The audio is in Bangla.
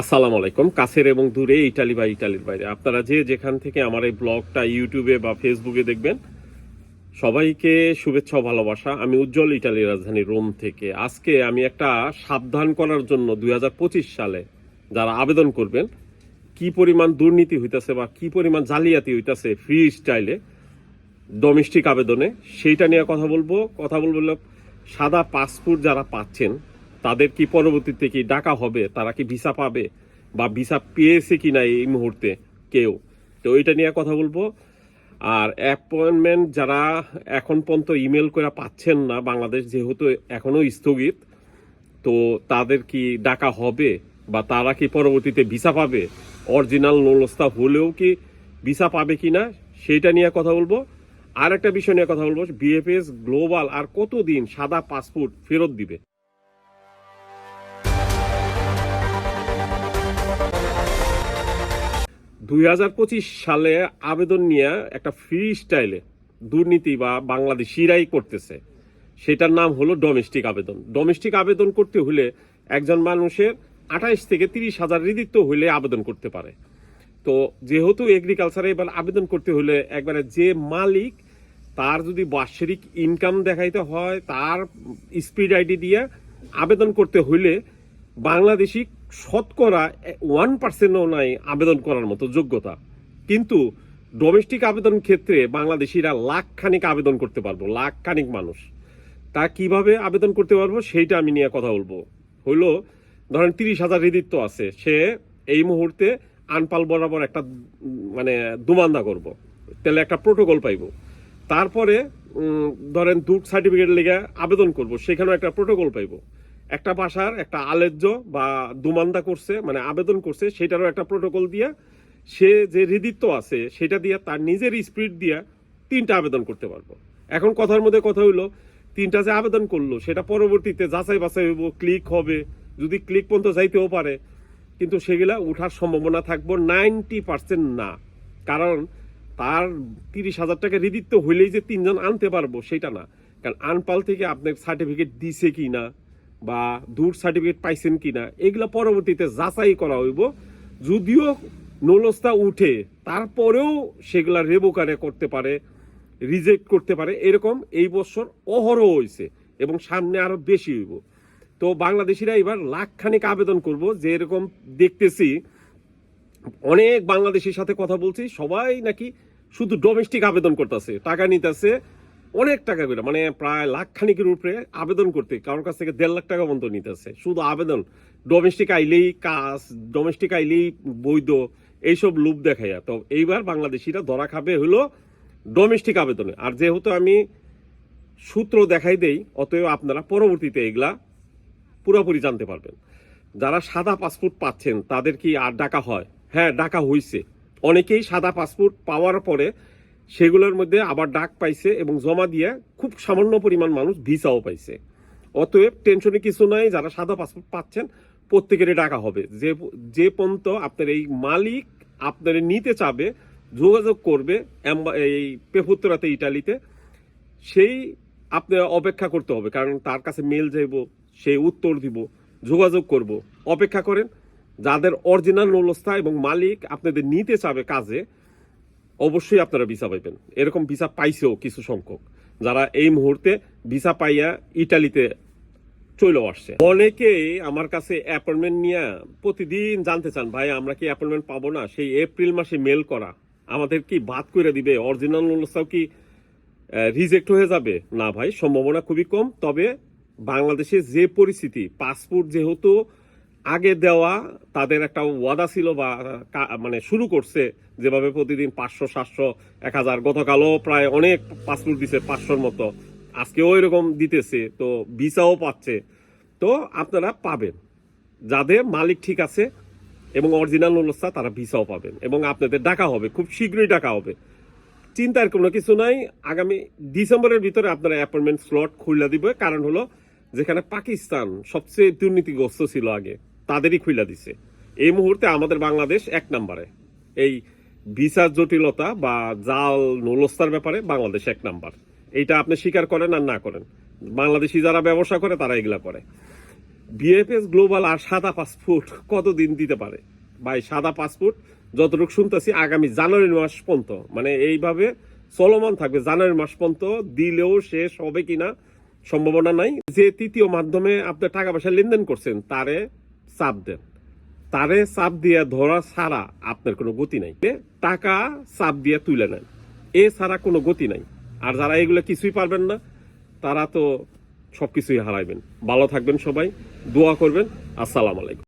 আসসালামু আলাইকুম। কাছের এবং দূরে ইটালি বা ইটালির বাইরে। আপনারা যে যেখান থেকে আমার এই ব্লগটা ইউটিউবে বা ফেসবুকে দেখবেন, সবাইকে শুভেচ্ছা ভালোবাসা। আমি উজ্জ্বল ইটালির রাজধানী রোম থেকে। আজকে আমি একটা সাবধান করার জন্য দু হাজার পঁচিশ সালে যারা আবেদন করবেন, কি পরিমাণ দুর্নীতি হইতাছে বা কি পরিমাণ জালিয়াতি হইতাছে ফ্রি স্টাইলে ডোমেস্টিক আবেদনে, সেইটা নিয়ে কথা বলব। কথা বলব সাদা পাসপোর্ট যারা পাচ্ছেন তাদের কি পরবর্তীতে কি ডাকা হবে? তারা কি ভিসা পাবে? বা ভিসা পেয়েছে কি না এই মুহূর্তে কেউ? তো ওইটা নিয়ে কথা বলব। আর অ্যাপয়েন্টমেন্ট যারা এখন পর্যন্ত ইমেল করে পাচ্ছেন না, বাংলাদেশ যেহেতু এখনও স্থগিত, তো তাদের কি ডাকা হবে? বা তারা কি পরবর্তীতে ভিসা পাবে? অরিজিনাল নোলস্তা হলেও কি ভিসা পাবে কি না সেইটা নিয়ে কথা বলব। আর একটা বিষয় নিয়ে কথা বলব, বিএফএস গ্লোবাল আর কতদিন সাদা পাসপোর্ট ফেরত দিবে? দুই হাজার পঁচিশ সালে আবেদন নিয়ে একটা ফ্রি স্টাইলে দুর্নীতি বা বাংলাদেশিরাই করতেছে। সেটার নাম হলো ডোমেস্টিক আবেদন। ডোমেস্টিক আবেদন করতে হলে একজন মানুষের আঠাইশ থেকে তিরিশ হাজার ঋদিত্ব হইলে আবেদন করতে পারে। তো যেহেতু এগ্রিকালচারে এবার আবেদন করতে হলে একবারে যে মালিক তার যদি বাৎসরিক ইনকাম দেখাইতে হয়, তার স্পিড আইডি দিয়ে আবেদন করতে হইলে বাংলাদেশি শতকরা ওয়ান পার্সেন্টও নাই আবেদন করার মতো যোগ্যতা। কিন্তু ডোমেস্টিক আবেদন ক্ষেত্রে বাংলাদেশিরা লাখখানিক আবেদন করতে পারব, লাখখানিক মানুষ। তা কীভাবে আবেদন করতে পারব সেইটা আমি নিয়ে কথা বলব। হইল, ধরেন তিরিশ হাজার হৃদিত্ব আছে, সে এই মুহূর্তে আনপাল বরাবর একটা মানে দুমান্দা করব। তাহলে একটা প্রোটোকল পাইব। তারপরে ধরেন দুধ সার্টিফিকেট লেগে আবেদন করব, সেখানেও একটা প্রোটোকল পাইবো। একটা ভাষার একটা আলেজ্য বা দুমান্দা করছে মানে আবেদন করছে, সেটারও একটা প্রোটোকল দিয়া সে যে হৃদিত্ব আছে, সেটা দিয়ে তার নিজের স্পিড দিয়া তিনটা আবেদন করতে পারব। এখন কথার মধ্যে কথা হইল, তিনটা যে আবেদন করল, সেটা পরবর্তীতে যাচাই বাছাই হইব ক্লিক হবে, যদি ক্লিক পর্যন্ত যাইতেও পারে, কিন্তু সেগুলা উঠার সম্ভাবনা থাকব নাইনটি পার্সেন্ট না। কারণ তার তিরিশ হাজার টাকা হৃদিত্ব হইলেই যে তিনজন আনতে পারব, সেটা না। কারণ আনপাল থেকে আপনার সার্টিফিকেট দিছে কি না বা দূর সার্টিফিকেট পাইছেন কি না এগুলো পরবর্তীতে যাচাই করা হইব। যদিও নলস্তা উঠে, তারপরেও সেগুলা রেবোকারে করতে পারে রিজেক্ট করতে পারে, এরকম এই বছর অহরহ হয়েছে এবং সামনে আরও বেশি হইব। তো বাংলাদেশিরা এবার লাখখানিক আবেদন করব যে এরকম দেখতেছি। অনেক বাংলাদেশের সাথে কথা বলছি, সবাই নাকি শুধু ডোমেস্টিক আবেদন করতেছে, টাকা নিতেছে অনেক টাকা করে মানে প্রায় লাখ খানিকের উপরে আবেদন করতে, কারোর কাছ থেকে দেড় লাখ টাকা পর্যন্ত নিতেছে শুধু আবেদন ডোমেস্টিক আইলেই কাজ ডোমেস্টিক আইলেই বৈধ, এইসব লুপ দেখাইয়া। তো এইবার বাংলাদেশিরা ধরা খাবে হলো ডোমেস্টিক আবেদনে। আর যেহেতু আমি সূত্র দেখাই দেই, অতএব আপনারা পরবর্তীতে এগুলা পুরোপুরি জানতে পারবেন। যারা সাদা পাসপোর্ট পাচ্ছেন, তাদের কি আর ডাকা হয়? হ্যাঁ ডাকা হইছে। অনেকেই সাদা পাসপোর্ট পাওয়ার পরে সেগুলোর মধ্যে আবার ডাক পাইছে এবং জমা দিয়ে খুব সামান্য পরিমাণ মানুষ ভিসাও পাইছে। অতএব টেনশনে কিছু নাই, যারা সাদা পাসপোর্ট পাচ্ছেন, প্রত্যেকেরই ডাকা হবে। যে যে পর্যন্ত আপনার এই মালিক আপনার নিতে চাবে, যোগাযোগ করবে এই পেফুত্তরাতে ইটালিতে, সেই আপনার অপেক্ষা করতে হবে। কারণ তার কাছে মেল যাইব, সে উত্তর দিব, যোগাযোগ করব। অপেক্ষা করেন, যাদের অরিজিনাল নলস্থা এবং মালিক আপনাদের নিতে চাবে কাজে অবশ্যই আপনারা ভিসা পাইবেন। এরকম ভিসা পাইছেও কিছু সংখ্যক। যারা এই মুহূর্তে ভিসা পাইয়া ইটালিতে চলে আসছে। অনেকেই আমার কাছে অ্যাপয়েন্টমেন্ট নিয়ে প্রতিদিন জানতে চান, ভাই, আমরা কি অ্যাপয়েন্টমেন্ট পাবো না? সেই এপ্রিল মাসে মেল করা। আমাদের কি বাদ করে দিবে? অরিজিনাল নলস্থাও কি রিজেক্ট হয়ে যাবে? না ভাই, সম্ভাবনা খুবই কম। তবে বাংলাদেশে যে পরিস্থিতি পাসপোর্ট যেহেতু আগে দেওয়া তাদের একটা ওয়াদা ছিল বা মানে শুরু করছে যেভাবে প্রতিদিন পাঁচশো, সাতশো, এক হাজার, গতকালও প্রায় অনেক পাসপোর্ট দিছে পাঁচশোর মতো। আজকেও এরকম দিতেছে, তো ভিসাও পাচ্ছে। তো আপনারা পাবেন। যাদের মালিক ঠিক আছে এবং অরিজিনাল নলস্তা তারা ভিসাও পাবেন এবং আপনাদের ডাকা হবে, খুব শীঘ্রই ডাকা হবে। চিন্তার কোনো কিছু নাই। আগামী ডিসেম্বরের ভিতরে আপনারা অ্যাপয়েন্টমেন্ট স্লট খুলে দিবে। কারণ হলো যেখানে পাকিস্তান সবচেয়ে দুর্নীতিগ্রস্ত ছিল আগে। তাদেরই খুলে দিছে। এই মুহূর্তে আমাদের বাংলাদেশ এক নম্বরে। এই ভিসার জটিলতা বা জাল নলস্তার ব্যাপারে বাংলাদেশ এক নাম্বার। এইটা আপনি স্বীকার করেন আর না করেন। বাংলাদেশি যারা ব্যবসা করে, তারা এগুলা করে। বিএফএস গ্লোবাল আর সাদা পাসপোর্ট কতদিন দিতে পারে? ভাই, সাদা পাসপোর্ট যতটুকু শুনতেছি, আগামী জানুয়ারি মাস পর্যন্ত। মানে এইভাবে চলমান থাকবে। জানুয়ারি মাস পর্যন্ত দিলেও শেষ হবে কিনা সম্ভাবনা নাই। যে তৃতীয় মাধ্যমে আপনি টাকা পয়সা লেনদেন করছেন, তারে চাপ দেন। তারে চাপ দিয়ে ধরা ছাড়া আপনার কোনো গতি নাই। টাকা চাপ দিয়ে তুলে নেন এ ছাড়া কোনো গতি নাই। আর যারা এগুলো কিছুই পারবেন না, তারা তো সব কিছুই হারাইবেন। ভালো থাকবেন সবাই, দোয়া করবেন। আসসালাম আলাইকুম।